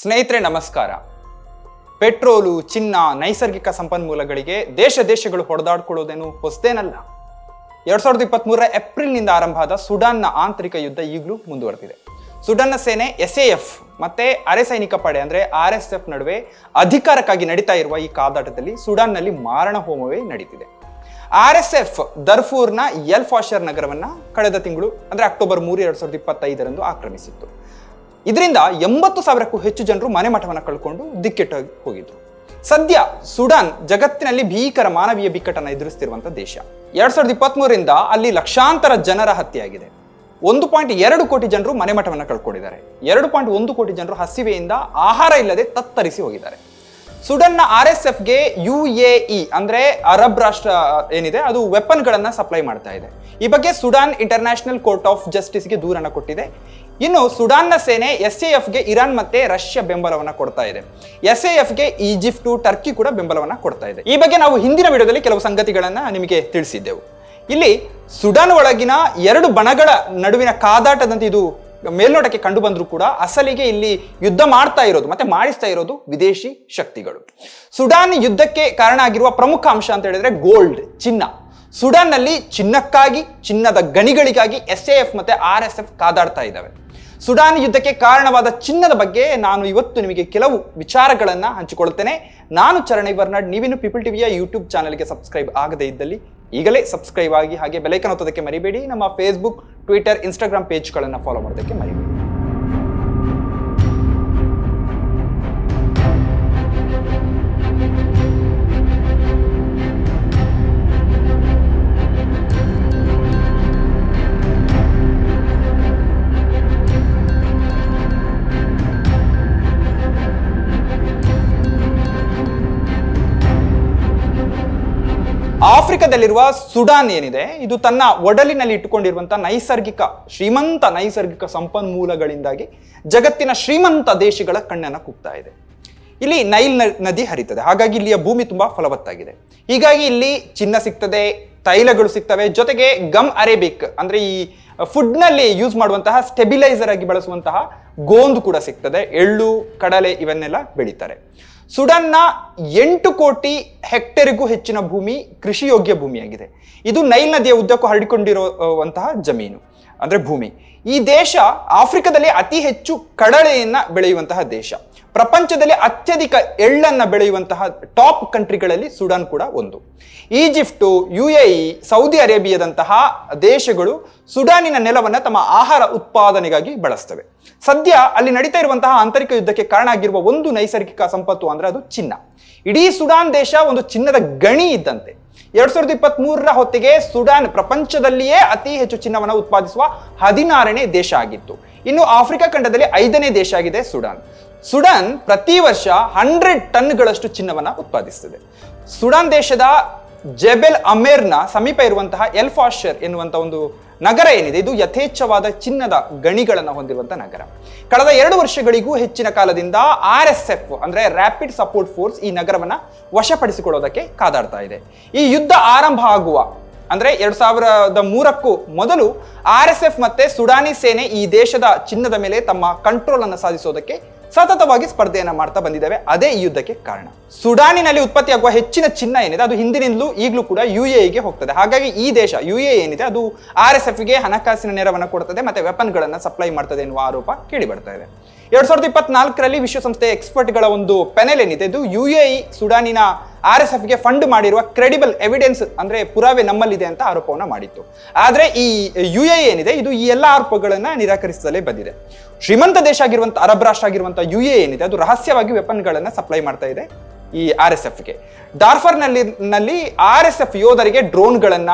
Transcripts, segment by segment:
ಸ್ನೇಹಿತರೆ, ನಮಸ್ಕಾರ. ಪೆಟ್ರೋಲು, ಚಿನ್ನ, ನೈಸರ್ಗಿಕ ಸಂಪನ್ಮೂಲಗಳಿಗೆ ದೇಶ ದೇಶಗಳು ಹೊಡೆದಾಡ್ಕೊಳ್ಳೋದೇನು ಹೊಸದೇನಲ್ಲ. ಎರಡ್ ಸಾವಿರದ ಇಪ್ಪತ್ಮೂರರ ಏಪ್ರಿಲ್ನಿಂದ ಆರಂಭ ಆದ ಸುಡಾನ್ನ ಆಂತರಿಕ ಯುದ್ಧ ಈಗಲೂ ಮುಂದುವರೆದಿದೆ. ಸುಡಾನ್ನ ಸೇನೆ ಎಸ್ ಎ ಎಫ್ ಮತ್ತೆ ಅರೆ ಸೈನಿಕ ಪಡೆ ಅಂದ್ರೆ ಆರ್ ಎಸ್ ಎಫ್ ನಡುವೆ ಅಧಿಕಾರಕ್ಕಾಗಿ ನಡೀತಾ ಇರುವ ಈ ಕಾದಾಟದಲ್ಲಿ ಸುಡಾನ್ನಲ್ಲಿ ಮಾರಣ ಹೋಮವೇ ನಡೀತಿದೆ. ಆರ್ ಎಸ್ ಎಫ್ ದರ್ಫೂರ್ನ ಎಲ್ ಫಾಷರ್ ನಗರವನ್ನ ಕಳೆದ ತಿಂಗಳು ಅಂದ್ರೆ ಅಕ್ಟೋಬರ್ ಮೂರು, ಎರಡ್ ಸಾವಿರದ ಇಪ್ಪತ್ತೈದರಂದು ಆಕ್ರಮಿಸಿತ್ತು. ಇದರಿಂದ ಎಂಬತ್ತು ಸಾವಿರಕ್ಕೂ ಹೆಚ್ಚು ಜನರು ಮನೆ ಮಠವನ್ನು ಕಳ್ಕೊಂಡು ದಿಕ್ಕೆಟ್ಟ ಹೋಗಿದ್ರು. ಸದ್ಯ ಸುಡಾನ್ ಜಗತ್ತಿನಲ್ಲಿ ಭೀಕರ ಮಾನವೀಯ ಬಿಕ್ಕಟ್ಟನ್ನು ಎದುರಿಸುತ್ತಿರುವಂತಹ ದೇಶ. ಎರಡ್ ಸಾವಿರದ ಇಪ್ಪತ್ಮೂರರಿಂದ ಅಲ್ಲಿ ಲಕ್ಷಾಂತರ ಜನರ ಹತ್ಯೆಯಾಗಿದೆ. ಒಂದು ಪಾಯಿಂಟ್ ಎರಡು ಕೋಟಿ ಜನರು ಮನೆ ಮಠವನ್ನು ಕಳ್ಕೊಂಡಿದ್ದಾರೆ. ಎರಡು ಪಾಯಿಂಟ್ ಒಂದು ಕೋಟಿ ಜನರು ಹಸಿವೆಯಿಂದ ಆಹಾರ ಇಲ್ಲದೆ ತತ್ತರಿಸಿ ಹೋಗಿದ್ದಾರೆ. ಸುಡನ್ನ ಆರ್ ಎಸ್ ಎಫ್ಗೆ ಯು ಎ ಇ ಅಂದ್ರೆ ಅರಬ್ ರಾಷ್ಟ್ರ ಏನಿದೆ, ಅದು ವೆಪನ್ಗಳನ್ನು ಸಪ್ಲೈ ಮಾಡ್ತಾ ಇದೆ. ಈ ಬಗ್ಗೆ ಸುಡಾನ್ ಇಂಟರ್ನ್ಯಾಷನಲ್ ಕೋರ್ಟ್ ಆಫ್ ಜಸ್ಟಿಸ್ಗೆ ದೂರನ್ನು ಕೊಟ್ಟಿದೆ. ಇನ್ನು ಸುಡಾನ್ನ ಸೇನೆ ಎಸ್ ಎ ಎಫ್ಗೆ ಇರಾನ್ ಮತ್ತೆ ರಷ್ಯಾ ಬೆಂಬಲವನ್ನ ಕೊಡ್ತಾ ಇದೆ. ಎಸ್ ಎ ಎಫ್ಗೆ ಈಜಿಪ್ಟು, ಟರ್ಕಿ ಕೂಡ ಬೆಂಬಲವನ್ನ ಕೊಡ್ತಾ ಇದೆ. ಈ ಬಗ್ಗೆ ನಾವು ಹಿಂದಿನ ವಿಡಿಯೋದಲ್ಲಿ ಕೆಲವು ಸಂಗತಿಗಳನ್ನ ನಿಮಗೆ ತಿಳಿಸಿದ್ದೆವು. ಇಲ್ಲಿ ಸುಡಾನ್ ಒಳಗಿನ ಎರಡು ಬಣಗಳ ನಡುವಿನ ಕಾದಾಟದಂತೆ ಇದು ಮೇಲ್ನೋಟಕ್ಕೆ ಕಂಡು ಬಂದರೂ ಕೂಡ ಅಸಲಿಗೆ ಇಲ್ಲಿ ಯುದ್ಧ ಮಾಡ್ತಾ ಇರೋದು ಮತ್ತೆ ಮಾಡಿಸ್ತಾ ಇರೋದು ವಿದೇಶಿ ಶಕ್ತಿಗಳು. ಸುಡಾನ್ ಯುದ್ಧಕ್ಕೆ ಕಾರಣ ಆಗಿರುವ ಪ್ರಮುಖ ಅಂಶ ಅಂತ ಹೇಳಿದ್ರೆ ಗೋಲ್ಡ್, ಚಿನ್ನ. ಸುಡಾನ್ನಲ್ಲಿ ಚಿನ್ನಕ್ಕಾಗಿ, ಚಿನ್ನದ ಗಣಿಗಳಿಗಾಗಿ ಎಸ್ ಎ ಎಫ್ ಮತ್ತೆ ಆರ್ ಎಸ್ ಎಫ್ ಕಾದಾಡ್ತಾ ಇದ್ದಾವೆ. ಸುಡಾನ್ ಯುದ್ಧಕ್ಕೆ ಕಾರಣವಾದ ಚಿನ್ನದ ಬಗ್ಗೆ ನಾನು ಇವತ್ತು ನಿಮಗೆ ಕೆಲವು ವಿಚಾರಗಳನ್ನು ಹಂಚಿಕೊಳ್ಳುತ್ತೇನೆ. ನಾನು ಚರಣಿ ಬರ್ನಾಡ್ ನೀವಿನ ಪೀಪಲ್ ಟಿವಿಯ ಯೂಟ್ಯೂಬ್ ಚಾನಲ್ಗೆ ಸಬ್ಸ್ಕ್ರೈಬ್ ಆಗದೇ ಇದ್ದಲ್ಲಿ ಈಗಲೇ ಸಬ್ಸ್ಕ್ರೈಬ್ ಆಗಿ ಹಾಗೆ ಬೆಲೈಕನ್ ಒತ್ತೋದಕ್ಕೆ ಮರಿಬೇಡಿ. ನಮ್ಮ ಫೇಸ್ಬುಕ್ ಟ್ವಿಟರ್ ಇನ್ಸ್ಟಾಗ್ರಾಮ್ ಪೇಜ್ಗಳನ್ನು ಫಾಲೋ ಮಾಡೋದಕ್ಕೆ ಮರಿಬೇಡಿ. ಆಫ್ರಿಕಾದಲ್ಲಿರುವ ಸುಡಾನ್ ಏನಿದೆ, ಇದು ತನ್ನ ಒಡಲಿನಲ್ಲಿ ಇಟ್ಟುಕೊಂಡಿರುವಂತಹ ನೈಸರ್ಗಿಕ, ಶ್ರೀಮಂತ ನೈಸರ್ಗಿಕ ಸಂಪನ್ಮೂಲಗಳಿಂದಾಗಿ ಜಗತ್ತಿನ ಶ್ರೀಮಂತ ದೇಶಗಳ ಕಣ್ಣನ್ನ ಕುಗ್ತಾ ಇದೆ. ಇಲ್ಲಿ ನೈಲ್ ನದಿ ಹರಿತದೆ, ಹಾಗಾಗಿ ಇಲ್ಲಿಯ ಭೂಮಿ ತುಂಬಾ ಫಲವತ್ತಾಗಿದೆ. ಹೀಗಾಗಿ ಇಲ್ಲಿ ಚಿನ್ನ ಸಿಗ್ತದೆ, ತೈಲಗಳು ಸಿಗ್ತವೆ, ಜೊತೆಗೆ ಗಮ್ ಅರೇಬಿಕ್, ಅಂದ್ರೆ ಈ ಫುಡ್ನಲ್ಲಿ ಯೂಸ್ ಮಾಡುವಂತಹ ಸ್ಟೆಬಿಲೈಸರ್ ಆಗಿ ಬಳಸುವಂತಹ ಗೋಂದು ಕೂಡ ಸಿಗ್ತದೆ, ಎಳ್ಳು, ಕಡಲೆ, ಇವನ್ನೆಲ್ಲ ಬೆಳೀತಾರೆ. ಸುಡಾನ್ನ ಎಂಟು ಕೋಟಿ ಹೆಕ್ಟೇರಿಗೂ ಹೆಚ್ಚಿನ ಭೂಮಿ ಕೃಷಿ ಯೋಗ್ಯ ಭೂಮಿಯಾಗಿದೆ. ಇದು ನೈಲ್ ನದಿಯ ಉದ್ದಕ್ಕೂ ಹರಡಿಕೊಂಡಿರುವಂತಹ ಜಮೀನು, ಅಂದ್ರೆ ಭೂಮಿ. ಈ ದೇಶ ಆಫ್ರಿಕಾದಲ್ಲಿ ಅತಿ ಹೆಚ್ಚು ಕಡಲೆಯನ್ನು ಬೆಳೆಯುವಂತಹ ದೇಶ. ಪ್ರಪಂಚದಲ್ಲಿ ಅತ್ಯಧಿಕ ಎಳ್ಳನ್ನು ಬೆಳೆಯುವಂತಹ ಟಾಪ್ ಕಂಟ್ರಿಗಳಲ್ಲಿ ಸುಡಾನ್ ಕೂಡ ಒಂದು. ಈಜಿಪ್ಟು ಯು ಎ ಸೌದಿ ಅರೇಬಿಯಾದಂತಹ ದೇಶಗಳು ಸುಡಾನಿನ ನೆಲವನ್ನು ತಮ್ಮ ಆಹಾರ ಉತ್ಪಾದನೆಗಾಗಿ ಬಳಸ್ತವೆ. ಸದ್ಯ ಅಲ್ಲಿ ನಡೀತಾ ಇರುವಂತಹ ಆಂತರಿಕ ಯುದ್ಧಕ್ಕೆ ಕಾರಣ ಆಗಿರುವ ಒಂದು ನೈಸರ್ಗಿಕ ಸಂಪತ್ತು ಅಂದ್ರೆ ಅದು ಚಿನ್ನ. ಇಡೀ ಸುಡಾನ್ ದೇಶ ಒಂದು ಚಿನ್ನದ ಗಣಿ ಇದ್ದಂತೆ. ಎರಡ್ ಸಾವಿರದ ಇಪ್ಪತ್ತ್ ಮೂರರ ಹೊತ್ತಿಗೆ ಸುಡಾನ್ ಪ್ರಪಂಚದಲ್ಲಿಯೇ ಅತಿ ಹೆಚ್ಚು ಚಿನ್ನವನ್ನು ಉತ್ಪಾದಿಸುವ ಹದಿನಾರನೇ ದೇಶ ಆಗಿತ್ತು. ಇನ್ನು ಆಫ್ರಿಕಾ ಖಂಡದಲ್ಲಿ ಐದನೇ ದೇಶ ಆಗಿದೆ ಸುಡಾನ್. ಸುಡಾನ್ ಪ್ರತಿ ವರ್ಷ ಹಂಡ್ರೆಡ್ ಟನ್ಗಳಷ್ಟು ಚಿನ್ನವನ್ನ ಉತ್ಪಾದಿಸುತ್ತದೆ ಸುಡಾನ್ ದೇಶದ ಜೆಬೆಲ್ ಅಮೇರ್ನ ಸಮೀಪ ಇರುವಂತಹ ಎಲ್ಫಾಶರ್ ಎನ್ನುವಂಥ ಒಂದು ನಗರ ಏನಿದೆ, ಇದು ಯಥೇಚ್ಛವಾದ ಚಿನ್ನದ ಗಣಿಗಳನ್ನು ಹೊಂದಿರುವಂತಹ ನಗರ. ಕಳೆದ ಎರಡು ವರ್ಷಗಳಿಗೂ ಹೆಚ್ಚಿನ ಕಾಲದಿಂದ ಆರ್ ಎಸ್ ಎಫ್ ಅಂದ್ರೆ ರ್ಯಾಪಿಡ್ ಸಪೋರ್ಟ್ ಫೋರ್ಸ್ ಈ ನಗರವನ್ನ ವಶಪಡಿಸಿಕೊಳ್ಳೋದಕ್ಕೆ ಕಾದಾಡ್ತಾ ಇದೆ. ಈ ಯುದ್ಧ ಆರಂಭ ಆಗುವ ಅಂದ್ರೆ ಎರಡ್ ಸಾವಿರದ ಮೂರಕ್ಕೂ ಮೊದಲು ಆರ್ ಎಸ್ ಎಫ್ ಮತ್ತೆ ಸುಡಾನಿ ಸೇನೆ ಈ ದೇಶದ ಚಿನ್ನದ ಮೇಲೆ ತಮ್ಮ ಕಂಟ್ರೋಲ್ ಅನ್ನು ಸಾಧಿಸೋದಕ್ಕೆ ಸತತವಾಗಿ ಸ್ಪರ್ಧೆಯನ್ನ ಮಾಡ್ತಾ ಬಂದಿದ್ದಾವೆ. ಅದೇ ಈ ಯುದ್ಧಕ್ಕೆ ಕಾರಣ. ಸುಡಾನಿನಲ್ಲಿ ಉತ್ಪತ್ತಿಯಾಗುವ ಹೆಚ್ಚಿನ ಚಿನ್ನ ಏನಿದೆ, ಅದು ಹಿಂದಿನಿಂದಲೂ ಈಗಲೂ ಕೂಡ ಯು ಗೆ ಹೋಗ್ತದೆ. ಹಾಗಾಗಿ ಈ ದೇಶ ಯು ಏನಿದೆ, ಅದು ಆರ್ ಎಸ್ ಎಫ್ಗೆ ಹಣಕಾಸಿನ ನೆರವನ್ನು ಕೊಡ್ತದೆ, ಮತ್ತೆ ವೆಪನ್ಗಳನ್ನು ಸಪ್ಲೈ ಮಾಡ್ತದೆ ಎನ್ನುವ ಆರೋಪ ಕೇಳಿ ಬರ್ತಾ ಇದೆ. ಎರಡ್ ಸಾವಿರದ ಇಪ್ಪತ್ನಾಲ್ಕರಲ್ಲಿ ವಿಶ್ವಸಂಸ್ಥೆ ಎಕ್ಸ್ಪರ್ಟ್ಗಳ ಒಂದು ಪೆನೆಲ್ ಏನಿದೆ, ಇದು ಯು ಎ ಇ ಸುಡಾನಿನ ಆರ್ ಎಸ್ ಎಫ್ಗೆ ಫಂಡ್ ಮಾಡಿರುವ ಕ್ರೆಡಿಬಲ್ ಎವಿಡೆನ್ಸ್ ಅಂದ್ರೆ ಪುರಾವೆ ನಮ್ಮಲ್ಲಿದೆ ಅಂತ ಆರೋಪವನ್ನು ಮಾಡಿತ್ತು. ಆದರೆ ಈ ಯು ಎ ಏನಿದೆ, ಇದು ಈ ಎಲ್ಲ ಆರೋಪಗಳನ್ನ ನಿರಾಕರಿಸಲೇ ಬಂದಿದೆ. ಶ್ರೀಮಂತ ದೇಶ ಆಗಿರುವಂತ, ಅರಬ್ ರಾಷ್ಟ್ರ ಆಗಿರುವಂತ ಯು ಎ ಏನಿದೆ, ಅದು ರಹಸ್ಯವಾಗಿ ವೆಪನ್ಗಳನ್ನ ಸಪ್ಲೈ ಮಾಡ್ತಾ ಇದೆ ಈ ಆರ್ ಎಸ್ ಎಫ್ಗೆ ಡಾರ್ಫರ್ನಲ್ಲಿ ನಲ್ಲಿ ಆರ್ ಎಸ್ ಎಫ್ ಯೋಧರಿಗೆ ಡ್ರೋನ್ಗಳನ್ನ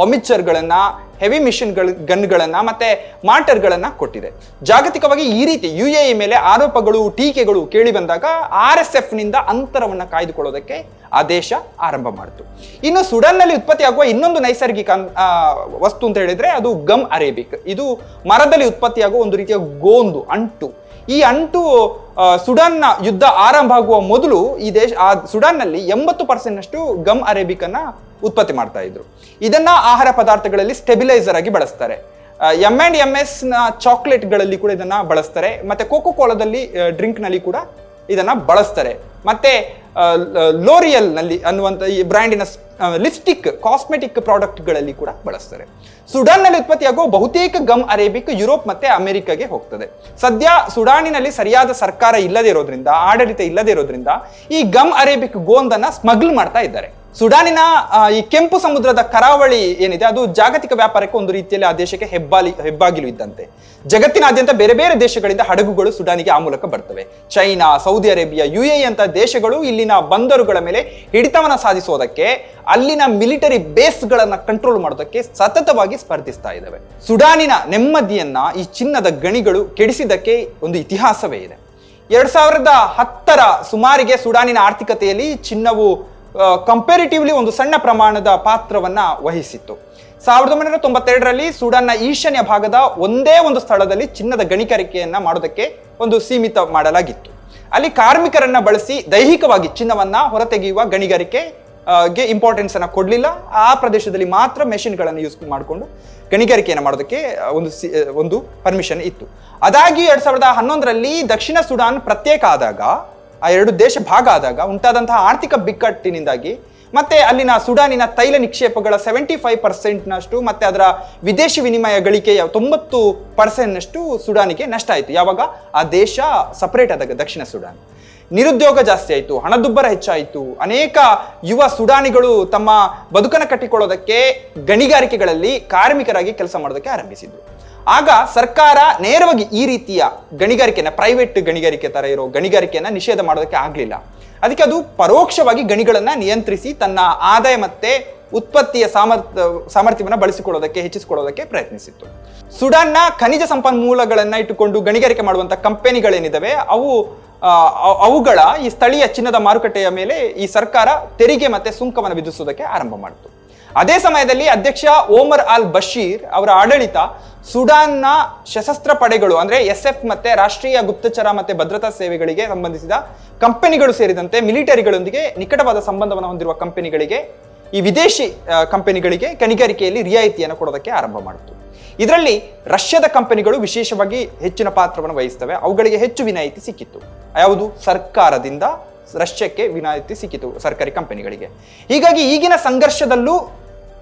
ಹೊಮಿಚರ್ಗಳನ್ನ ಹೆವಿ ಮಿಷನ್ ಗನ್ಗಳನ್ನು ಮತ್ತೆ ಮಾರ್ಟರ್ಗಳನ್ನು ಕೊಟ್ಟಿದೆ. ಜಾಗತಿಕವಾಗಿ ಈ ರೀತಿ ಯು ಎ ಮೇಲೆ ಆರೋಪಗಳು, ಟೀಕೆಗಳು ಕೇಳಿ ಬಂದಾಗ ಆರ್ ಎಸ್ ಎಫ್ನಿಂದ ನಿಂದ ಅಂತರವನ್ನ ಕಾಯ್ದುಕೊಳ್ಳೋದಕ್ಕೆ ಆ ದೇಶ ಆರಂಭ ಮಾಡಿತು. ಇನ್ನು ಸುಡನ್ನಲ್ಲಿ ಉತ್ಪತ್ತಿಯಾಗುವ ಇನ್ನೊಂದು ನೈಸರ್ಗಿಕ ವಸ್ತು ಅಂತ ಹೇಳಿದ್ರೆ ಅದು ಗಮ್ ಅರೇಬಿಕ್. ಇದು ಮರದಲ್ಲಿ ಉತ್ಪತ್ತಿಯಾಗುವ ಒಂದು ರೀತಿಯ ಗೋಂದು, ಅಂಟು. ಈ ಅಂಟು ಸುಡಾನ್ನ ಯುದ್ಧ ಆರಂಭ ಆಗುವ ಮೊದಲು ಈ ದೇಶ, ಆ ಸುಡಾನ್ನಲ್ಲಿ ಎಂಬತ್ತು ಪರ್ಸೆಂಟ್ ಅಷ್ಟು ಗಮ್ ಅರೇಬಿಕ್ ಅನ್ನ ಉತ್ಪತ್ತಿ ಮಾಡ್ತಾ ಇದ್ರು. ಇದನ್ನ ಆಹಾರ ಪದಾರ್ಥಗಳಲ್ಲಿ ಸ್ಟೆಬಿಲೈಸರ್ ಆಗಿ ಬಳಸ್ತಾರೆ. ಎಂ ಆ್ಯಂಡ್ ಎಂ ಎಸ್ನ ಚಾಕ್ಲೇಟ್ಗಳಲ್ಲಿ ಕೂಡ ಇದನ್ನ ಬಳಸ್ತಾರೆ. ಮತ್ತೆ ಕೋಕೋ ಕೋಲಾದಲ್ಲಿ ಡ್ರಿಂಕ್ನಲ್ಲಿ ಕೂಡ ಇದನ್ನ ಬಳಸ್ತಾರೆ. ಮತ್ತೆ ಲೋರಿಯಲ್ನಲ್ಲಿ ಅನ್ನುವಂಥ ಈ ಬ್ರ್ಯಾಂಡಿನ ಲಿಪ್ಸ್ಟಿಕ್ ಕಾಸ್ಮೆಟಿಕ್ ಪ್ರಾಡಕ್ಟ್ಗಳಲ್ಲಿ ಕೂಡ ಬಳಸ್ತಾರೆ. ಸುಡಾನ್ನಲ್ಲಿ ಉತ್ಪತ್ತಿಯಾಗುವ ಬಹುತೇಕ ಗಮ್ ಅರೇಬಿಕ್ ಯುರೋಪ್ ಮತ್ತೆ ಅಮೆರಿಕಾಗೆ ಹೋಗ್ತದೆ. ಸದ್ಯ ಸುಡಾನಿನಲ್ಲಿ ಸರಿಯಾದ ಸರ್ಕಾರ ಇಲ್ಲದೇ ಇರೋದ್ರಿಂದ, ಆಡಳಿತ ಇಲ್ಲದೇ ಇರೋದ್ರಿಂದ ಈ ಗಮ್ ಅರೇಬಿಕ್ ಗೋಂದನ್ನು ಸ್ಮಗ್ಲ್ ಮಾಡ್ತಾ ಇದ್ದಾರೆ. ಸುಡಾನಿನ ಈ ಕೆಂಪು ಸಮುದ್ರದ ಕರಾವಳಿ ಏನಿದೆ, ಅದು ಜಾಗತಿಕ ವ್ಯಾಪಾರಕ್ಕೆ ಒಂದು ರೀತಿಯಲ್ಲಿ ಆ ದೇಶಕ್ಕೆ ಹೆಬ್ಬಾಲಿ, ಹೆಬ್ಬಾಗಿಲು ಇದ್ದಂತೆ. ಜಗತ್ತಿನಾದ್ಯಂತ ಬೇರೆ ಬೇರೆ ದೇಶಗಳಿಂದ ಹಡಗುಗಳು ಸುಡಾನಿಗೆ ಆ ಮೂಲಕ ಬರ್ತವೆ. China, Saudi Arabia U A ಅಂತ ದೇಶಗಳು ಇಲ್ಲಿನ ಬಂದರುಗಳ ಮೇಲೆ ಹಿಡಿತವನ್ನ ಸಾಧಿಸೋದಕ್ಕೆ, ಅಲ್ಲಿನ ಮಿಲಿಟರಿ ಬೇಸ್ಗಳನ್ನ ಕಂಟ್ರೋಲ್ ಮಾಡೋದಕ್ಕೆ ಸತತವಾಗಿ ಸ್ಪರ್ಧಿಸ್ತಾ ಇದ್ದಾವೆ ಸುಡಾನಿನ ನೆಮ್ಮದಿಯನ್ನ, ಈ ಚಿನ್ನದ ಗಣಿಗಳು ಕೆಡಿಸಿದ್ದಕ್ಕೆ ಒಂದು ಇತಿಹಾಸವೇ ಇದೆ. ಎರಡ್ ಸಾವಿರದ ಹತ್ತರ ಸುಮಾರಿಗೆ ಸುಡಾನಿನ ಆರ್ಥಿಕತೆಯಲ್ಲಿ ಚಿನ್ನವು ಕಂಪೇರಿಟಿವ್ಲಿ ಒಂದು ಸಣ್ಣ ಪ್ರಮಾಣದ ಪಾತ್ರವನ್ನ ವಹಿಸಿತ್ತು. ಸಾವಿರದ ಒಂಬೈನೂರ ತೊಂಬತ್ತೆರಡರಲ್ಲಿ ಸುಡಾನ್ನ ಈಶಾನ್ಯ ಭಾಗದ ಒಂದೇ ಒಂದು ಸ್ಥಳದಲ್ಲಿ ಚಿನ್ನದ ಗಣಿಗಾರಿಕೆಯನ್ನು ಮಾಡೋದಕ್ಕೆ ಒಂದು ಸೀಮಿತ ಮಾಡಲಾಗಿತ್ತು. ಅಲ್ಲಿ ಕಾರ್ಮಿಕರನ್ನ ಬಳಸಿ ದೈಹಿಕವಾಗಿ ಚಿನ್ನವನ್ನ ಹೊರತೆಗೆಯುವ ಗಣಿಗಾರಿಕೆ ಗೆ ಇಂಪಾರ್ಟೆನ್ಸ್ ಅನ್ನ ಕೊಡಲಿಲ್ಲ. ಆ ಪ್ರದೇಶದಲ್ಲಿ ಮಾತ್ರ ಮೆಷಿನ್ಗಳನ್ನು ಯೂಸ್ ಮಾಡಿಕೊಂಡು ಗಣಿಗಾರಿಕೆಯನ್ನು ಮಾಡೋದಕ್ಕೆ ಒಂದು ಸಿ- ಒಂದು ಪರ್ಮಿಷನ್ ಇತ್ತು. ಅದಾಗಿ ಎರಡ್ ಸಾವಿರದ ಹನ್ನೊಂದರಲ್ಲಿ ದಕ್ಷಿಣ ಸುಡಾನ್ ಪ್ರತ್ಯೇಕ ಆದಾಗ ಆ ಎರಡು ದೇಶ ಭಾಗ ಆದಾಗ ಉಂಟಾದಂತಹ ಆರ್ಥಿಕ ಬಿಕ್ಕಟ್ಟಿನಿಂದಾಗಿ ಮತ್ತೆ ಅಲ್ಲಿನ ಸುಡಾನಿನ ತೈಲ ನಿಕ್ಷೇಪಗಳ ಸೆವೆಂಟಿ ಫೈವ್ ಪರ್ಸೆಂಟ್ನಷ್ಟು ಮತ್ತೆ ಅದರ ವಿದೇಶಿ ವಿನಿಮಯ ಗಳಿಕೆಯ ತೊಂಬತ್ತು ಪರ್ಸೆಂಟ್ನಷ್ಟು ಸುಡಾನಿಗೆ ನಷ್ಟ ಆಯಿತು. ಯಾವಾಗ? ಆ ದೇಶ ಸಪರೇಟ್ ಆದಾಗ, ದಕ್ಷಿಣ ಸುಡಾನ್. ನಿರುದ್ಯೋಗ ಜಾಸ್ತಿ ಆಯಿತು, ಹಣದುಬ್ಬರ ಹೆಚ್ಚಾಯಿತು. ಅನೇಕ ಯುವ ಸುಡಾನಿಗಳು ತಮ್ಮ ಬದುಕನ್ನು ಕಟ್ಟಿಕೊಳ್ಳೋದಕ್ಕೆ ಗಣಿಗಾರಿಕೆಗಳಲ್ಲಿ ಕಾರ್ಮಿಕರಾಗಿ ಕೆಲಸ ಮಾಡೋದಕ್ಕೆ ಆರಂಭಿಸಿದ್ರು. ಆಗ ಸರ್ಕಾರ ನೇರವಾಗಿ ಈ ರೀತಿಯ ಗಣಿಗಾರಿಕೆನ ಪ್ರೈವೇಟ್ ಗಣಿಗಾರಿಕೆ ತರ ಇರೋ ಗಣಿಗಾರಿಕೆಯನ್ನ ನಿಷೇಧ ಮಾಡೋದಕ್ಕೆ ಆಗ್ಲಿಲ್ಲ. ಅದಕ್ಕೆ ಅದು ಪರೋಕ್ಷವಾಗಿ ಗಣಿಗಳನ್ನ ನಿಯಂತ್ರಿಸಿ ತನ್ನ ಆದಾಯ ಮತ್ತೆ ಉತ್ಪತ್ತಿಯ ಸಾಮರ್ಥ್ಯ ಸಾಮರ್ಥ್ಯವನ್ನು ಬಳಸಿಕೊಳ್ಳೋದಕ್ಕೆ, ಹೆಚ್ಚಿಸಿಕೊಳ್ಳೋದಕ್ಕೆ ಪ್ರಯತ್ನಿಸಿತ್ತು. ಸುಡಾನ್ನ ಖನಿಜ ಸಂಪನ್ಮೂಲಗಳನ್ನ ಇಟ್ಟುಕೊಂಡು ಗಣಿಗಾರಿಕೆ ಮಾಡುವಂಥ ಕಂಪನಿಗಳೇನಿದಾವೆ, ಅವು ಅವುಗಳ ಈ ಸ್ಥಳೀಯ ಚಿನ್ನದ ಮಾರುಕಟ್ಟೆಯ ಮೇಲೆ ಈ ಸರ್ಕಾರ ತೆರಿಗೆ ಮತ್ತೆ ಸುಂಕವನ್ನು ವಿಧಿಸುವುದಕ್ಕೆ ಆರಂಭ ಮಾಡಿತು. ಅದೇ ಸಮಯದಲ್ಲಿ ಅಧ್ಯಕ್ಷ ಓಮರ್ ಅಲ್ ಬಶೀರ್ ಅವರ ಆಡಳಿತ ಸುಡಾನ್ನ ಸಶಸ್ತ್ರ ಪಡೆಗಳು, ಅಂದ್ರೆ ಎಸ್ ಎಫ್ ಮತ್ತೆ ರಾಷ್ಟ್ರೀಯ ಗುಪ್ತಚರ ಮತ್ತೆ ಭದ್ರತಾ ಸೇವೆಗಳಿಗೆ ಸಂಬಂಧಿಸಿದ ಕಂಪನಿಗಳು ಸೇರಿದಂತೆ ಮಿಲಿಟರಿಗಳೊಂದಿಗೆ ನಿಕಟವಾದ ಸಂಬಂಧವನ್ನು ಹೊಂದಿರುವ ಕಂಪನಿಗಳಿಗೆ, ಈ ವಿದೇಶಿ ಕಂಪನಿಗಳಿಗೆ ಕಣಿಗಾರಿಕೆಯಲ್ಲಿ ರಿಯಾಯಿತಿಯನ್ನು ಕೊಡೋದಕ್ಕೆ ಆರಂಭ ಮಾಡಿತು. ಇದರಲ್ಲಿ ರಷ್ಯಾದ ಕಂಪನಿಗಳು ವಿಶೇಷವಾಗಿ ಹೆಚ್ಚಿನ ಪಾತ್ರವನ್ನು ವಹಿಸ್ತವೆ ಅವುಗಳಿಗೆ ಹೆಚ್ಚು ವಿನಾಯಿತಿ ಸಿಕ್ಕಿತ್ತು. ಯಾವುದು? ಸರ್ಕಾರದಿಂದ ರಷ್ಯಕ್ಕೆ ವಿನಾಯಿತಿ ಸಿಕ್ಕಿತು, ಸರ್ಕಾರಿ ಕಂಪನಿಗಳಿಗೆ. ಹೀಗಾಗಿ ಈಗಿನ ಸಂಘರ್ಷದಲ್ಲೂ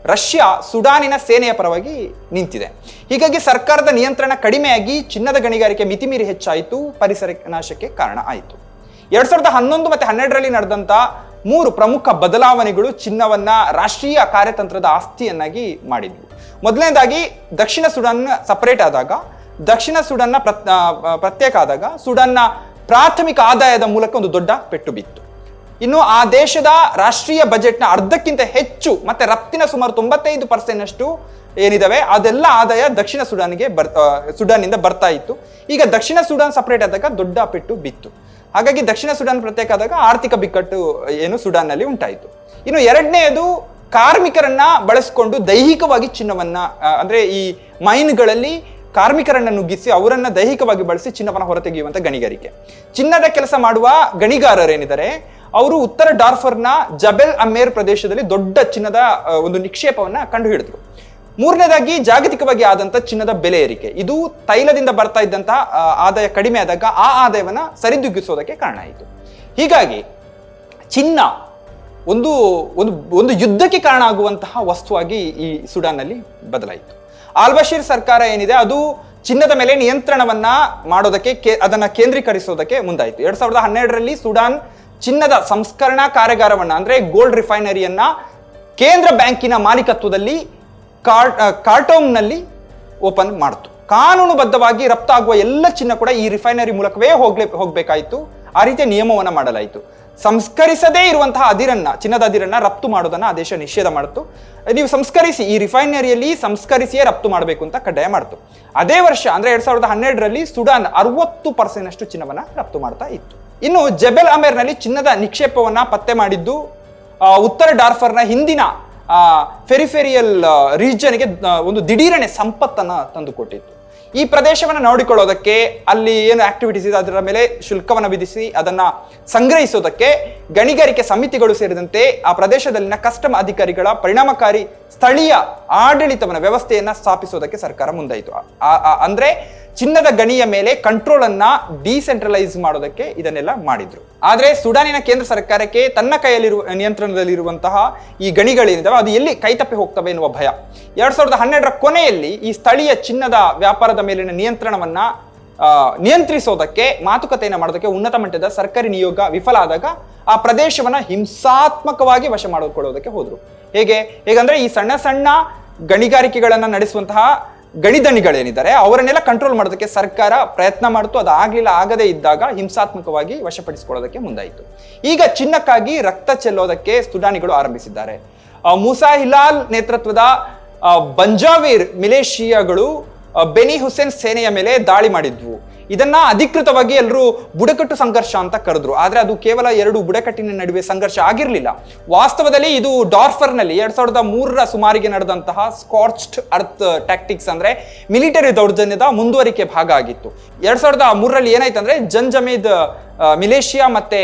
ರಷ್ಯಾ ಸುಡಾನಿನ ಸೇನೆಯ ಪರವಾಗಿ ನಿಂತಿದೆ. ಹೀಗಾಗಿ ಸರ್ಕಾರದ ನಿಯಂತ್ರಣ ಕಡಿಮೆಯಾಗಿ ಚಿನ್ನದ ಗಣಿಗಾರಿಕೆ ಮಿತಿಮೀರಿ ಹೆಚ್ಚಾಯಿತು, ಪರಿಸರ ನಾಶಕ್ಕೆ ಕಾರಣ ಆಯಿತು. ಎರಡ್ ಸಾವಿರದ ಹನ್ನೊಂದು ಮತ್ತು ಹನ್ನೆರಡರಲ್ಲಿ ನಡೆದಂತ ಮೂರು ಪ್ರಮುಖ ಬದಲಾವಣೆಗಳು ಚಿನ್ನವನ್ನ ರಾಷ್ಟ್ರೀಯ ಕಾರ್ಯತಂತ್ರದ ಆಸ್ತಿಯನ್ನಾಗಿ ಮಾಡಿದ್ವು. ಮೊದಲನೇದಾಗಿ, ದಕ್ಷಿಣ ಸುಡಾನ್ ಸಪರೇಟ್ ಆದಾಗ, ದಕ್ಷಿಣ ಸುಡಾನ್ನ ಪ್ರತ್- ಪ್ರತ್ಯೇಕ ಆದಾಗ ಸುಡಾನ್ನ ಪ್ರಾಥಮಿಕ ಆದಾಯದ ಮೂಲಕ ಒಂದು ದೊಡ್ಡ ಪೆಟ್ಟು ಬಿತ್ತು. ಇನ್ನು ಆ ದೇಶದ ರಾಷ್ಟ್ರೀಯ ಬಜೆಟ್ನ ಅರ್ಧಕ್ಕಿಂತ ಹೆಚ್ಚು, ಮತ್ತೆ ರಫ್ತಿನ ಸುಮಾರು ತೊಂಬತ್ತೈದು ಪರ್ಸೆಂಟ್ ಅಷ್ಟು ಏನಿದಾವೆ, ಅದೆಲ್ಲ ಆದಾಯ ದಕ್ಷಿಣ ಸುಡಾನ್ಗೆ ಬರ್ ಸುಡಾನ್ ಸುಡಾನ್ನಿಂದ ಬರ್ತಾ ಇತ್ತು. ಈಗ ದಕ್ಷಿಣ ಸುಡಾನ್ ಸಪರೇಟ್ ಆದಾಗ ದೊಡ್ಡ ಪೆಟ್ಟು ಬಿತ್ತು. ಹಾಗಾಗಿ ದಕ್ಷಿಣ ಸುಡಾನ್ ಪ್ರತ್ಯೇಕ ಆದಾಗ ಆರ್ಥಿಕ ಬಿಕ್ಕಟ್ಟು ಏನು ಸುಡಾನ್ನಲ್ಲಿ ಉಂಟಾಯಿತು. ಇನ್ನು ಎರಡನೆಯದು ಕಾರ್ಮಿಕರನ್ನ ಬಳಸಿಕೊಂಡು ದೈಹಿಕವಾಗಿ ಚಿನ್ನವನ್ನ ಅಂದ್ರೆ ಈ ಮೈನ್ಗಳಲ್ಲಿ ಕಾರ್ಮಿಕರನ್ನ ನುಗ್ಗಿಸಿ ಅವರನ್ನ ದೈಹಿಕವಾಗಿ ಬಳಸಿ ಚಿನ್ನವನ್ನ ಹೊರತೆಗೆಯುವಂತ ಗಣಿಗಾರಿಕೆ. ಚಿನ್ನದ ಕೆಲಸ ಮಾಡುವ ಗಣಿಗಾರರೇನಿದ್ದಾರೆ? ಅವರು ಉತ್ತರ ಡಾರ್ಫರ್ನ ಜಬೆಲ್ ಅಮೇರ್ ಪ್ರದೇಶದಲ್ಲಿ ದೊಡ್ಡ ಚಿನ್ನದ ಒಂದು ನಿಕ್ಷೇಪವನ್ನ ಕಂಡುಹಿಡಿದ್ರು. ಮೂರನೇದಾಗಿ ಜಾಗತಿಕವಾಗಿ ಆದಂತ ಚಿನ್ನದ ಬೆಲೆ ಏರಿಕೆ. ಇದು ತೈಲದಿಂದ ಬರ್ತಾ ಇದ್ದಂತಹ ಆದಾಯ ಕಡಿಮೆ ಆದಾಗ ಆ ಆದಾಯವನ್ನ ಸರಿದೂಗಿಸೋದಕ್ಕೆ ಕಾರಣ ಆಯಿತು. ಹೀಗಾಗಿ ಚಿನ್ನ ಒಂದು ಒಂದು ಒಂದು ಯುದ್ಧಕ್ಕೆ ಕಾರಣ ಆಗುವಂತಹ ವಸ್ತುವಾಗಿ ಈ ಸುಡಾನ್ನಲ್ಲಿ ಬದಲಾಯಿತು. ಆಲ್ಬಶೀರ್ ಸರ್ಕಾರ ಏನಿದೆ, ಅದು ಚಿನ್ನದ ಮೇಲೆ ನಿಯಂತ್ರಣವನ್ನ ಮಾಡೋದಕ್ಕೆ ಅದನ್ನ ಕೇಂದ್ರೀಕರಿಸೋದಕ್ಕೆ ಮುಂದಾಯಿತು. ಎರಡ್ ಸಾವಿರದ ಹನ್ನೆರಡರಲ್ಲಿ ಸುಡಾನ್ ಚಿನ್ನದ ಸಂಸ್ಕರಣಾ ಕಾರ್ಯಾಗಾರವನ್ನ ಅಂದ್ರೆ ಗೋಲ್ಡ್ ರಿಫೈನರಿಯನ್ನ ಕೇಂದ್ರ ಬ್ಯಾಂಕಿನ ಮಾಲೀಕತ್ವದಲ್ಲಿ ಕಾರ್ ಕಾರ್ಟೋಮ್ನಲ್ಲಿ ಓಪನ್ ಮಾಡಿತು. ಕಾನೂನುಬದ್ಧವಾಗಿ ರಫ್ತಾಗುವ ಎಲ್ಲ ಚಿನ್ನ ಕೂಡ ಈ ರಿಫೈನರಿ ಮೂಲಕವೇ ಹೋಗ್ಲೇ, ಹೋಗಬೇಕಾಯಿತು. ಆ ರೀತಿಯ ನಿಯಮವನ್ನು ಮಾಡಲಾಯಿತು. ಸಂಸ್ಕರಿಸದೇ ಇರುವಂತಹ ಅದಿರನ್ನ, ಚಿನ್ನದ ಅದಿರನ್ನ ರಫ್ತು ಮಾಡೋದನ್ನ ಆ ದೇಶ ನಿಷೇಧ ಮಾಡಿತು. ನೀವು ಸಂಸ್ಕರಿಸಿ, ಈ ರಿಫೈನರಿಯಲ್ಲಿ ಸಂಸ್ಕರಿಸಿಯೇ ರಫ್ತು ಮಾಡಬೇಕು ಅಂತ ಕಡ್ಡಾಯ ಮಾಡಿತು. ಅದೇ ವರ್ಷ, ಅಂದ್ರೆ ಎರಡ್ ಸಾವಿರದ ಹನ್ನೆರಡರಲ್ಲಿ ಸುಡಾನ್ ಅರವತ್ತು ಪರ್ಸೆಂಟ್ ಅಷ್ಟು ಚಿನ್ನವನ್ನ ರಫ್ತು ಮಾಡ್ತಾ ಇತ್ತು. ಇನ್ನು ಜಬೆಲ್ ಅಮೇರ್ನಲ್ಲಿ ಚಿನ್ನದ ನಿಕ್ಷೇಪವನ್ನ ಪತ್ತೆ ಮಾಡಿದ್ದು ಉತ್ತರ ಡಾರ್ಫರ್ನ ಹಿಂದಿನ ಫೆರಿಫೆರಿಯಲ್ ರೀಜನ್ಗೆ ಒಂದು ದಿಢೀರನೆ ಸಂಪತ್ತನ್ನು ತಂದುಕೊಟ್ಟಿತ್ತು. ಈ ಪ್ರದೇಶವನ್ನು ನೋಡಿಕೊಳ್ಳೋದಕ್ಕೆ, ಅಲ್ಲಿ ಏನು ಆಕ್ಟಿವಿಟೀಸ್ ಇದೆ ಅದರ ಮೇಲೆ ಶುಲ್ಕವನ್ನು ವಿಧಿಸಿ ಅದನ್ನ ಸಂಗ್ರಹಿಸೋದಕ್ಕೆ ಗಣಿಗಾರಿಕೆ ಸಮಿತಿಗಳು ಸೇರಿದಂತೆ ಆ ಪ್ರದೇಶದಲ್ಲಿನ ಕಸ್ಟಮ್ ಅಧಿಕಾರಿಗಳ ಪರಿಣಾಮಕಾರಿ ಸ್ಥಳೀಯ ಆಡಳಿತವನ್ನ ವ್ಯವಸ್ಥೆಯನ್ನ ಸ್ಥಾಪಿಸೋದಕ್ಕೆ ಸರ್ಕಾರ ಮುಂದಾಯಿತು. ಅಂದ್ರೆ ಚಿನ್ನದ ಗಣಿಯ ಮೇಲೆ ಕಂಟ್ರೋಲ್ ಅನ್ನ ಡಿಸೆಂಟ್ರಲೈಸ್ ಮಾಡೋದಕ್ಕೆ ಇದನ್ನೆಲ್ಲ ಮಾಡಿದ್ರು. ಆದ್ರೆ ಸುಡಾನಿನ ಕೇಂದ್ರ ಸರ್ಕಾರಕ್ಕೆ ತನ್ನ ಕೈಯಲ್ಲಿರುವ, ನಿಯಂತ್ರಣದಲ್ಲಿರುವಂತಹ ಈ ಗಣಿಗಳೇನಿದಾವೆ, ಅದು ಎಲ್ಲಿ ಕೈತಪ್ಪಿ ಹೋಗ್ತವೆ ಎನ್ನುವ ಭಯ. ಎರಡ್ ಸಾವಿರದ ಹನ್ನೆರಡರ ಕೊನೆಯಲ್ಲಿ ಈ ಸ್ಥಳೀಯ ಚಿನ್ನದ ವ್ಯಾಪಾರದ ಮೇಲಿನ ನಿಯಂತ್ರಣವನ್ನ ನಿಯಂತ್ರಿಸೋದಕ್ಕೆ, ಮಾತುಕತೆಯನ್ನು ಮಾಡೋದಕ್ಕೆ ಉನ್ನತ ಮಟ್ಟದ ಸರ್ಕಾರಿ ನಿಯೋಗ ವಿಫಲ ಆದಾಗ ಆ ಪ್ರದೇಶವನ್ನ ಹಿಂಸಾತ್ಮಕವಾಗಿ ವಶ ಮಾಡಿಕೊಳ್ಳೋದಕ್ಕೆ ಹೋದ್ರು. ಹೇಗೆ? ಹೇಗಂದ್ರೆ ಈ ಸಣ್ಣ ಸಣ್ಣ ಗಣಿಗಾರಿಕೆಗಳನ್ನು ನಡೆಸುವಂತಹ ಗಣಿದಣಿಗಳೇನಿದ್ದಾರೆ ಅವರನ್ನೆಲ್ಲ ಕಂಟ್ರೋಲ್ ಮಾಡೋದಕ್ಕೆ ಸರ್ಕಾರ ಪ್ರಯತ್ನ ಮಾಡ್ತು, ಅದು ಆಗಲಿಲ್ಲ, ಆಗದೇ ಇದ್ದಾಗ ಹಿಂಸಾತ್ಮಕವಾಗಿ ವಶಪಡಿಸಿಕೊಳ್ಳೋದಕ್ಕೆ ಮುಂದಾಯಿತು. ಈಗ ಚಿನ್ನಕ್ಕಾಗಿ ರಕ್ತ ಚೆಲ್ಲೋದಕ್ಕೆ ಸುಡಾನಿಗಳು ಆರಂಭಿಸಿದ್ದಾರೆ. ಮೂಸಾ ಹಿಲಾಲ್ ನೇತೃತ್ವದ ಬಂಜಾವೀರ್ ಮಿಲೇಷಿಯಾಗಳು ಬೆನಿ ಹುಸೇನ್ ಸೇನೆಯ ಮೇಲೆ ದಾಳಿ ಮಾಡಿದ್ವು. ಇದನ್ನ ಅಧಿಕೃತವಾಗಿ ಎಲ್ಲರೂ ಬುಡಕಟ್ಟು ಸಂಘರ್ಷ ಅಂತ ಕರೆದ್ರು. ಆದರೆ ಅದು ಕೇವಲ ಎರಡು ಬುಡಕಟ್ಟಿನ ನಡುವೆ ಸಂಘರ್ಷ ಆಗಿರಲಿಲ್ಲ. ವಾಸ್ತವದಲ್ಲಿ ಇದು ಡಾರ್ಫರ್ನಲ್ಲಿ ಎರಡ್ ಸಾವಿರದ ಮೂರರ ಸುಮಾರಿಗೆ ನಡೆದಂತಹ ಸ್ಕಾರ್ಚ್ಡ್ ಅರ್ತ್ ಟ್ಯಾಕ್ಟಿಕ್ಸ್ ಅಂದ್ರೆ ಮಿಲಿಟರಿ ದೌರ್ಜನ್ಯದ ಮುಂದುವರಿಕೆ ಭಾಗ ಆಗಿತ್ತು. ಎರಡ್ ಸಾವಿರದ ಮೂರರಲ್ಲಿ ಏನಾಯ್ತಂದ್ರೆ ಜಂಜಮೇದ್ ಆ, ಮಿಲೇಷಿಯಾ ಮತ್ತೆ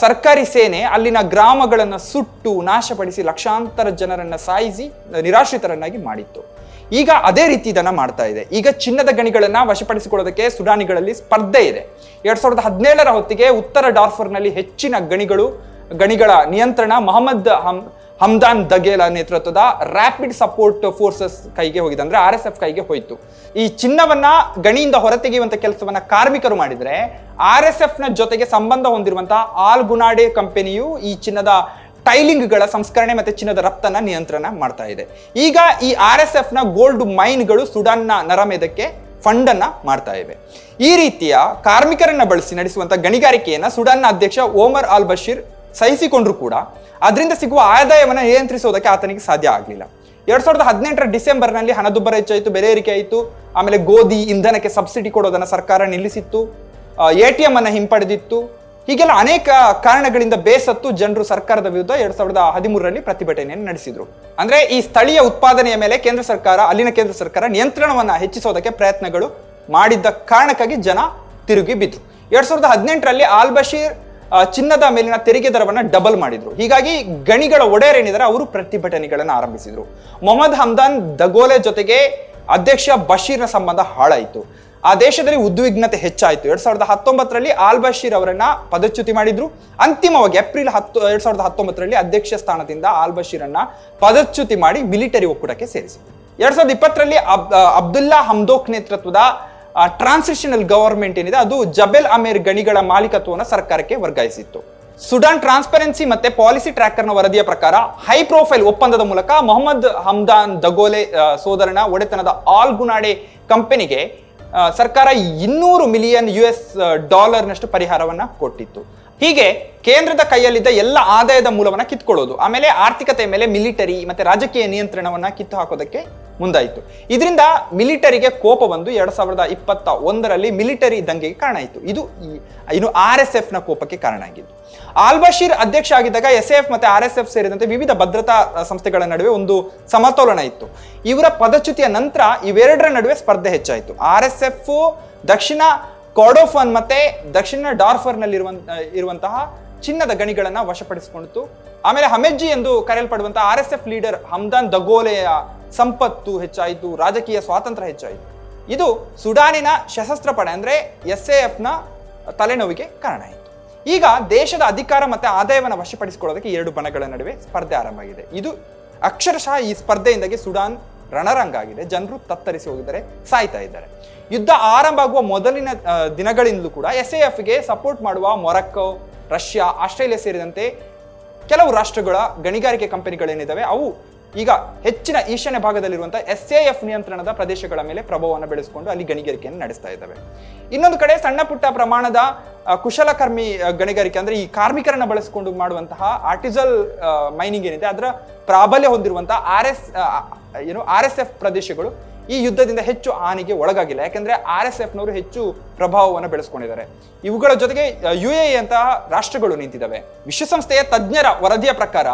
ಸರ್ಕಾರಿ ಸೇನೆ ಅಲ್ಲಿನ ಗ್ರಾಮಗಳನ್ನು ಸುಟ್ಟು ನಾಶಪಡಿಸಿ ಲಕ್ಷಾಂತರ ಜನರನ್ನ ಸಾಯಿಸಿ ನಿರಾಶ್ರಿತರನ್ನಾಗಿ ಮಾಡಿತ್ತು. ಈಗ ಅದೇ ರೀತಿ ಇದನ್ನ ಮಾಡ್ತಾ ಇದೆ. ಈಗ ಚಿನ್ನದ ಗಣಿಗಳನ್ನ ವಶಪಡಿಸಿಕೊಳ್ಳೋದಕ್ಕೆ ಸುಡಾನಿಗಳಲ್ಲಿ ಸ್ಪರ್ಧೆ ಇದೆ. ಎರಡ್ ಸಾವಿರದ ಹದಿನೇಳರ ಹೊತ್ತಿಗೆ ಉತ್ತರ ಡಾರ್ಫರ್ನಲ್ಲಿ ಹೆಚ್ಚಿನ ಗಣಿಗಳು, ಗಣಿಗಳ ನಿಯಂತ್ರಣ ಮೊಹಮ್ಮದ್ ಹಮ್, ಹಮ್ದಾನ್ ದಗೇಲ ನೇತೃತ್ವದ ರ್ಯಾಪಿಡ್ ಸಪೋರ್ಟ್ ಫೋರ್ಸಸ್ ಕೈಗೆ ಹೋಗಿದೆ ಅಂದ್ರೆ ಆರ್ ಎಸ್ ಎಫ್ ಕೈಗೆ ಹೋಯ್ತು. ಈ ಚಿನ್ನವನ್ನ ಗಣಿಯಿಂದ ಹೊರತೆಗೆಯುವಂತ ಕೆಲಸವನ್ನ ಕಾರ್ಮಿಕರು ಮಾಡಿದ್ರೆ ಆರ್ ಎಸ್ ಎಫ್ನ ಜೊತೆಗೆ ಸಂಬಂಧ ಹೊಂದಿರುವಂತಹ ಆಲ್ ಗುನಾಡೆ ಕಂಪನಿಯು ಈ ಚಿನ್ನದ ಟೈಲಿಂಗ್ಗಳ ಸಂಸ್ಕರಣೆ ಮತ್ತೆ ಚಿನ್ನದ ರಫ್ತನ್ನ ನಿಯಂತ್ರಣ ಮಾಡ್ತಾ ಇದೆ. ಈಗ ಈ ಆರ್ ಎಸ್ ಎಫ್ನ ಗೋಲ್ಡ್ ಮೈನ್ಗಳು ಸುಡಾನ್ನ ನರಮೇಧಕ್ಕೆ ಫಂಡ್ ಅನ್ನ ಮಾಡ್ತಾ ಇವೆ. ಈ ರೀತಿಯ ಕಾರ್ಮಿಕರನ್ನ ಬಳಸಿ ನಡೆಸುವಂತ ಗಣಿಗಾರಿಕೆಯನ್ನ ಸುಡಾನ್ನ ಅಧ್ಯಕ್ಷ ಓಮರ್ ಅಲ್ ಬಶೀರ್ ಸಹಿಸಿಕೊಂಡ್ರು ಕೂಡ ಅದರಿಂದ ಸಿಗುವ ಆದಾಯವನ್ನು ನಿಯಂತ್ರಿಸೋದಕ್ಕೆ ಆತನಿಗೆ ಸಾಧ್ಯ ಆಗಲಿಲ್ಲ. ಎರಡ್ ಸಾವಿರದ ಹದಿನೆಂಟರ ಡಿಸೆಂಬರ್ನಲ್ಲಿ ಹಣದುಬ್ಬರ ಹೆಚ್ಚಾಯಿತು, ಬೆಲೆ ಏರಿಕೆ ಆಯಿತು, ಆಮೇಲೆ ಗೋಧಿ ಇಂಧನಕ್ಕೆ ಸಬ್ಸಿಡಿ ಕೊಡೋದನ್ನು ಸರ್ಕಾರ ನಿಲ್ಲಿಸಿತ್ತು ಎ ಟಿ ಎಂ ಅನ್ನ ಹಿಂಪಡೆದಿತ್ತು ಹೀಗೆಲ್ಲ ಅನೇಕ ಕಾರಣಗಳಿಂದ ಬೇಸತ್ತು ಜನರು ಸರ್ಕಾರದ ವಿರುದ್ಧ ಎರಡ್ ಸಾವಿರದ ಹದಿಮೂರರಲ್ಲಿ ಪ್ರತಿಭಟನೆಯನ್ನು ನಡೆಸಿದ್ರು. ಅಂದ್ರೆ ಈ ಸ್ಥಳೀಯ ಉತ್ಪಾದನೆಯ ಮೇಲೆ ಕೇಂದ್ರ ಸರ್ಕಾರ, ಅಲ್ಲಿನ ಕೇಂದ್ರ ಸರ್ಕಾರ ನಿಯಂತ್ರಣವನ್ನು ಹೆಚ್ಚಿಸೋದಕ್ಕೆ ಪ್ರಯತ್ನಗಳು ಮಾಡಿದ್ದ ಕಾರಣಕ್ಕಾಗಿ ಜನ ತಿರುಗಿ ಬಿದ್ರು. ಎರಡ್ ಸಾವಿರದ ಹದಿನೆಂಟರಲ್ಲಿ ಆಲ್ ಬಶೀರ್ ಚಿನ್ನದ ಮೇಲಿನ ತೆರಿಗೆ ದರವನ್ನು ಡಬಲ್ ಮಾಡಿದ್ರು. ಹೀಗಾಗಿ ಗಣಿಗಳ ಒಡೆಯರೇನಿದ್ದಾರೆ ಅವರು ಪ್ರತಿಭಟನೆಗಳನ್ನು ಆರಂಭಿಸಿದ್ರು. ಮೊಹಮ್ಮದ್ ಹಮ್ದಾನ್ ದಗೋಲೆ ಜೊತೆಗೆ ಅಧ್ಯಕ್ಷ ಬಶೀರ್ನ ಸಂಬಂಧ ಹಾಳಾಯಿತು. ಆ ದೇಶದಲ್ಲಿ ಉದ್ವಿಗ್ನತೆ ಹೆಚ್ಚಾಯಿತು. ಎರಡ್ ಸಾವಿರದ ಹತ್ತೊಂಬತ್ತರಲ್ಲಿ ಆಲ್ ಬಶೀರ್ ಅವರನ್ನ ಪದಚ್ಯುತಿ ಮಾಡಿದ್ರು. ಅಂತಿಮವಾಗಿ ಏಪ್ರಿಲ್ ಹತ್ತು, ಎರಡ್ ಸಾವಿರದ ಹತ್ತೊಂಬತ್ತರಲ್ಲಿ ಅಧ್ಯಕ್ಷ ಸ್ಥಾನದಿಂದ ಆಲ್ ಬಶೀರನ್ನ ಪದಚ್ಯುತಿ ಮಾಡಿ ಮಿಲಿಟರಿ ಒಕ್ಕೂಟಕ್ಕೆ ಸೇರಿಸಿದ್ರು. ಎರಡ್ ಸಾವಿರದ ಇಪ್ಪತ್ತರಲ್ಲಿ ಅಬ್ ಅಬ್ದುಲ್ಲಾ ಹಮ್ದೋಕ್ ನೇತೃತ್ವದ ಟ್ರಾನ್ಸಿಷನಲ್ ಗವರ್ಮೆಂಟ್ ಏನಿದೆ, ಅದು ಜಬೆಲ್ ಅಮೇರ್ ಗಣಿಗಳ ಮಾಲೀಕತ್ವವನ್ನು ಸರ್ಕಾರಕ್ಕೆ ವರ್ಗಾಯಿಸಿತ್ತು. ಸುಡಾನ್ ಟ್ರಾನ್ಸ್ಪರೆನ್ಸಿ ಮತ್ತೆ ಪಾಲಿಸಿ ಟ್ರ್ಯಾಕರ್ನ ವರದಿಯ ಪ್ರಕಾರ ಹೈ ಪ್ರೊಫೈಲ್ ಒಪ್ಪಂದದ ಮೂಲಕ ಮೊಹಮ್ಮದ್ ಹಮ್ದಾನ್ ದಗೋಲೆ ಸೋದರನ ಒಡೆತನದ ಆಲ್ ಗುನಾಡೆ ಕಂಪನಿಗೆ ಸರ್ಕಾರ ಇನ್ನೂರು ಮಿಲಿಯನ್ ಯು ಎಸ್ ಡಾಲರ್ನಷ್ಟು ಪರಿಹಾರವನ್ನ ಕೊಟ್ಟಿತ್ತು. ಹೀಗೆ ಕೇಂದ್ರದ ಕೈಯಲ್ಲಿದ್ದ ಎಲ್ಲ ಆದಾಯದ ಮೂಲವನ್ನ ಕಿತ್ಕೊಳ್ಳೋದು. ಆಮೇಲೆ ಆರ್ಥಿಕತೆ ಮೇಲೆ ಮಿಲಿಟರಿ ಮತ್ತೆ ರಾಜಕೀಯ ನಿಯಂತ್ರಣವನ್ನ ಕಿತ್ತು ಹಾಕೋದಕ್ಕೆ ಮುಂದಾಯಿತು. ಇದರಿಂದ ಮಿಲಿಟರಿಗೆ ಕೋಪ ಬಂದು ಎರಡ್ ಸಾವಿರದ ಇಪ್ಪತ್ತ ಒಂದರಲ್ಲಿ ಮಿಲಿಟರಿ ದಂಗೆಗೆ ಕಾರಣ ಆಯಿತು. ಇದು ಇನ್ನು ಆರ್ ಎಸ್ ಎಫ್ನ ಕೋಪಕ್ಕೆ ಕಾರಣ ಆಗಿದ್ದು. ಆಲ್ ಬಶೀರ್ ಅಧ್ಯಕ್ಷ ಆಗಿದ್ದಾಗ ಎಸ್ ಎಫ್ ಮತ್ತೆ ಆರ್ ಎಸ್ ಎಫ್ ಸೇರಿದಂತೆ ವಿವಿಧ ಭದ್ರತಾ ಸಂಸ್ಥೆಗಳ ನಡುವೆ ಒಂದು ಸಮತೋಲನ ಇತ್ತು. ಇವರ ಪದಚ್ಯುತಿಯ ನಂತರ ಇವೆರಡರ ನಡುವೆ ಸ್ಪರ್ಧೆ ಹೆಚ್ಚಾಯಿತು. ಆರ್ ಎಸ್ ಎಫ್, ದಕ್ಷಿಣ ಕೋಡೋಫನ್ ಮತ್ತೆ ದಕ್ಷಿಣ ಡಾರ್ಫರ್ನಲ್ಲಿ ಇರುವಂತಹ ಚಿನ್ನದ ಗಣಿಗಳನ್ನ ವಶಪಡಿಸಿಕೊಂಡಿತು. ಆಮೇಲೆ ಹಮೆಜ್ಜಿ ಎಂದು ಕರೆಯಲ್ಪಡುವಂತಹ R S F leader Hamdan ದಗೋಲೆಯ ಸಂಪತ್ತು ಹೆಚ್ಚಾಯಿತು, ರಾಜಕೀಯ ಸ್ವಾತಂತ್ರ್ಯ ಹೆಚ್ಚಾಯಿತು. ಇದು ಸುಡಾನಿನ ಸಶಸ್ತ್ರ ಪಡೆ ಅಂದ್ರೆ ಎಸ್ ಎ ಎಫ್ನ ತಲೆನೋವಿಗೆ ಕಾರಣ ಆಯಿತು. ಈಗ ದೇಶದ ಅಧಿಕಾರ ಮತ್ತೆ ಆದಾಯವನ್ನು ವಶಪಡಿಸಿಕೊಳ್ಳೋದಕ್ಕೆ ಎರಡು ಬಣಗಳ ನಡುವೆ ಸ್ಪರ್ಧೆ ಆರಂಭ ಇದು ಅಕ್ಷರಶಃ ಈ ಸ್ಪರ್ಧೆಯಿಂದಾಗಿ ಸುಡಾನ್ ರಣರಂಗ ಆಗಿದೆ. ಜನರು ತತ್ತರಿಸಿ ಹೋಗಿದ್ದಾರೆ, ಸಾಯ್ತಾ ಇದ್ದಾರೆ. ಯುದ್ಧ ಆರಂಭ ಆಗುವ ಮೊದಲಿನ ದಿನಗಳಿಂದಲೂ ಕೂಡ ಎಸ್ ಎ ಎಫ್ಗೆ ಸಪೋರ್ಟ್ ಮಾಡುವ ಮೊರಕ್ಕೋ, ರಷ್ಯಾ, ಆಸ್ಟ್ರೇಲಿಯಾ ಸೇರಿದಂತೆ ಕೆಲವು ರಾಷ್ಟ್ರಗಳ ಗಣಿಗಾರಿಕೆ ಕಂಪನಿಗಳೇನಿದ್ದಾವೆ ಅವು ಈಗ ಹೆಚ್ಚಿನ ಈಶಾನ್ಯ ಭಾಗದಲ್ಲಿರುವಂತಹ ಎಸ್ ಎ ಎಫ್ ನಿಯಂತ್ರಣದ ಪ್ರದೇಶಗಳ ಮೇಲೆ ಪ್ರಭಾವವನ್ನು ಬೆಳೆಸಿಕೊಂಡು ಅಲ್ಲಿ ಗಣಿಗಾರಿಕೆಯನ್ನು ನಡೆಸ್ತಾ ಇದ್ದಾವೆ. ಇನ್ನೊಂದು ಕಡೆ ಸಣ್ಣ ಪುಟ್ಟ ಪ್ರಮಾಣದ ಕುಶಲಕರ್ಮಿ ಗಣಿಗಾರಿಕೆ ಅಂದ್ರೆ ಈ ಕಾರ್ಮಿಕರನ್ನ ಬಳಸಿಕೊಂಡು ಮಾಡುವಂತಹ ಆರ್ಟಿಸಲ್ ಮೈನಿಂಗ್ ಏನಿದೆ ಅದರ ಪ್ರಾಬಲ್ಯ ಹೊಂದಿರುವಂತಹ ಆರ್ ಎಸ್ ಏನು ಆರ್ ಎಸ್ ಎಫ್ ಪ್ರದೇಶಗಳು ಈ ಯುದ್ಧದಿಂದ ಹೆಚ್ಚು ಹಾನಿಗೆ ಒಳಗಾಗಿಲ್ಲ. ಯಾಕಂದ್ರೆ ಆರ್ ಎಸ್ ಎಫ್ನವರು ಹೆಚ್ಚು ಪ್ರಭಾವವನ್ನು ಬೆಳೆಸ್ಕೊಂಡಿದ್ದಾರೆ. ಇವುಗಳ ಜೊತೆಗೆ ಯು ಎ ಅಂತಹ ರಾಷ್ಟ್ರಗಳು ನಿಂತಿದ್ದಾವೆ. ವಿಶ್ವಸಂಸ್ಥೆಯ ತಜ್ಞರ ವರದಿಯ ಪ್ರಕಾರ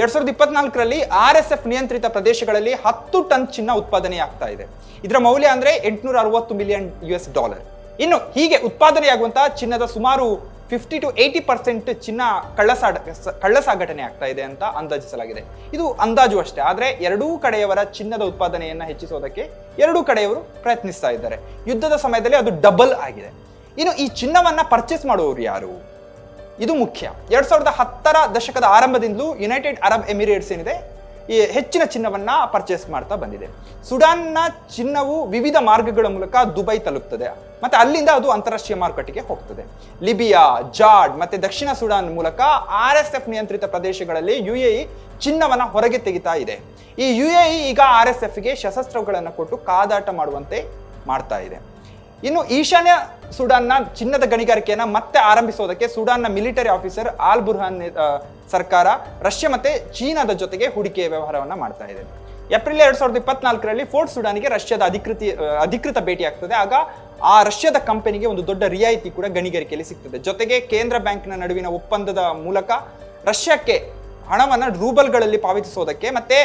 ಎರಡ್ ಸಾವಿರದ ಇಪ್ಪತ್ನಾಲ್ಕರಲ್ಲಿ ಆರ್ ಎಸ್ ಎಫ್ ನಿಯಂತ್ರಿತ ಪ್ರದೇಶಗಳಲ್ಲಿ ಹತ್ತು ಟನ್ ಚಿನ್ನ ಉತ್ಪಾದನೆ ಆಗ್ತಾ ಇದೆ. ಇದರ ಮೌಲ್ಯ ಅಂದ್ರೆ ಎಂಟುನೂರ ಅರವತ್ತು ಮಿಲಿಯನ್ ಯು ಎಸ್ ಡಾಲರ್ ಇನ್ನು ಹೀಗೆ ಉತ್ಪಾದನೆಯಾಗುವಂತಹ ಚಿನ್ನದ ಸುಮಾರು ಫಿಫ್ಟಿ ಟು ಏಯ್ಟಿ ಪರ್ಸೆಂಟ್ ಚಿನ್ನ ಕಳ್ಳಸಾಡ, ಕಳ್ಳಸಾಗಟನೆ ಆಗ್ತಾ ಇದೆ ಅಂತ ಅಂದಾಜಿಸಲಾಗಿದೆ. ಇದು ಅಂದಾಜು ಅಷ್ಟೇ, ಆದರೆ ಎರಡೂ ಕಡೆಯವರ ಚಿನ್ನದ ಉತ್ಪಾದನೆಯನ್ನು ಹೆಚ್ಚಿಸೋದಕ್ಕೆ ಎರಡೂ ಕಡೆಯವರು ಪ್ರಯತ್ನಿಸ್ತಾ ಇದ್ದಾರೆ. ಯುದ್ಧದ ಸಮಯದಲ್ಲಿ ಅದು ಡಬಲ್ ಆಗಿದೆ. ಇನ್ನು ಈ ಚಿನ್ನವನ್ನ ಪರ್ಚೇಸ್ ಮಾಡುವವರು ಯಾರು? ಇದು ಮುಖ್ಯ. ಎರಡ್ ಸಾವಿರದ ಹತ್ತರ ದಶಕದ ಆರಂಭದಿಂದಲೂ ಯುನೈಟೆಡ್ ಅರಬ್ ಎಮಿರೇಟ್ಸ್ ಏನಿದೆ, ಈ ಹೆಚ್ಚಿನ ಚಿನ್ನವನ್ನ ಪರ್ಚೇಸ್ ಮಾಡ್ತಾ ಬಂದಿದೆ. ಸುಡಾನ್ನ ಚಿನ್ನವು ವಿವಿಧ ಮಾರ್ಗಗಳ ಮೂಲಕ ದುಬೈ ತಲುಪ್ತದೆ. ಮತ್ತೆ ಅಲ್ಲಿಂದ ಅದು ಅಂತಾರಾಷ್ಟ್ರೀಯ ಮಾರುಕಟ್ಟೆಗೆ ಹೋಗ್ತದೆ. ಲಿಬಿಯಾ ಜಾಡ್ ಮತ್ತೆ ದಕ್ಷಿಣ ಸುಡಾನ್ ಮೂಲಕ ಆರ್ ಎಸ್ ಎಫ್ ನಿಯಂತ್ರಿತ ಪ್ರದೇಶಗಳಲ್ಲಿ ಯು ಎ ಚಿನ್ನವನ್ನ ಹೊರಗೆ ತೆಗಿತಾ ಇದೆ. ಈ ಯು ಎ ಈಗ ಆರ್ ಎಸ್ ಎಫ್ಗೆ ಶಸ್ತ್ರಾಸ್ತ್ರಗಳನ್ನು ಕೊಟ್ಟು ಕಾದಾಟ ಮಾಡುವಂತೆ ಮಾಡ್ತಾ ಇದೆ. ಇನ್ನು ಈಶಾನ್ಯ ಸುಡಾನ್ನ ಚಿನ್ನದ ಗಣಿಗಾರಿಕೆಯನ್ನ ಮತ್ತೆ ಆರಂಭಿಸೋದಕ್ಕೆ ಸುಡಾನ್ನ ಮಿಲಿಟರಿ ಆಫೀಸರ್ ಆಲ್ ಬುರ್ಹಾನ್ ಸರ್ಕಾರ ರಷ್ಯಾ ಮತ್ತೆ ಚೀನಾದ ಜೊತೆಗೆ ಹೂಡಿಕೆಯ ವ್ಯವಹಾರವನ್ನ ಮಾಡ್ತಾ ಇದೆ. ಏಪ್ರಿಲ್ ಎರಡ್ ಸಾವಿರದ ಇಪ್ಪತ್ನಾಲ್ಕರಲ್ಲಿ ಫೋರ್ಟ್ ಸುಡಾನಿಗೆ ರಷ್ಯಾದ ಅಧಿಕೃತಿ ಅಧಿಕೃತ ಭೇಟಿ ಆಗ್ತದೆ. ಆಗ ಆ ರಷ್ಯಾದ ಕಂಪನಿಗೆ ಒಂದು ದೊಡ್ಡ ರಿಯಾಯಿತಿ ಕೂಡ ಗಣಿಗಾರಿಕೆಯಲ್ಲಿ ಸಿಗ್ತದೆ. ಜೊತೆಗೆ ಕೇಂದ್ರ ಬ್ಯಾಂಕ್ನ ನಡುವಿನ ಒಪ್ಪಂದದ ಮೂಲಕ ರಷ್ಯಾಕ್ಕೆ ಹಣವನ್ನ ರೂಬಲ್ಗಳಲ್ಲಿ ಪಾವತಿಸೋದಕ್ಕೆ ಮತ್ತೆ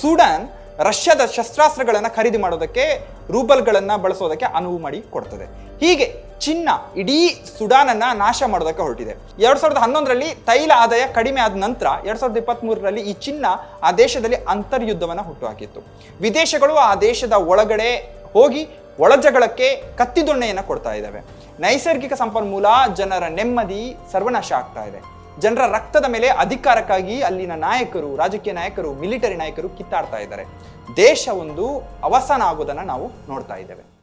ಸುಡಾನ್ ಸೂಡಾನ್ ರಷ್ಯಾದ ಶಸ್ತ್ರಾಸ್ತ್ರಗಳನ್ನು ಖರೀದಿ ಮಾಡೋದಕ್ಕೆ ರೂಬಲ್ಗಳನ್ನು ಬಳಸೋದಕ್ಕೆ ಅನುವು ಮಾಡಿ ಕೊಡ್ತದೆ. ಹೀಗೆ ಚಿನ್ನ ಇಡೀ ಸುಡಾನನ್ನು ನಾಶ ಮಾಡೋದಕ್ಕೆ ಹೊರಟಿದೆ. ಎರಡು ಸಾವಿರದ ಹನ್ನೊಂದರಲ್ಲಿ ತೈಲ ಆದಾಯ ಕಡಿಮೆ ಆದ ನಂತರ ಎರಡು ಸಾವಿರದ ಇಪ್ಪತ್ತ್ ಮೂರರಲ್ಲಿ ಈ ಚಿನ್ನ ಆ ದೇಶದಲ್ಲಿ ಅಂತರ್ಯುದ್ಧವನ್ನು ಹುಟ್ಟುಹಾಕಿತ್ತು. ವಿದೇಶಗಳು ಆ ದೇಶದ ಒಳಗಡೆ ಹೋಗಿ ಒಳಜಗಳಕ್ಕೆ ಕತ್ತಿದೊಣ್ಣೆಯನ್ನು ಕೊಡ್ತಾ ಇದ್ದಾವೆ. ನೈಸರ್ಗಿಕ ಸಂಪನ್ಮೂಲ, ಜನರ ನೆಮ್ಮದಿ, ಸರ್ವನಾಶ ಆಗ್ತಾ ಇದೆ. ಜನರ ರಕ್ತದ ಮೇಲೆ ಅಧಿಕಾರಕ್ಕಾಗಿ ಅಲ್ಲಿನ ನಾಯಕರು, ರಾಜಕೀಯ ನಾಯಕರು, ಮಿಲಿಟರಿ ನಾಯಕರು ಕಿತ್ತಾಡ್ತಾ ಇದ್ದಾರೆ. ದೇಶ ಒಂದು ಅವಸಾನ ಆಗೋದನ್ನ ನಾವು ನೋಡ್ತಾ ಇದ್ದೇವೆ.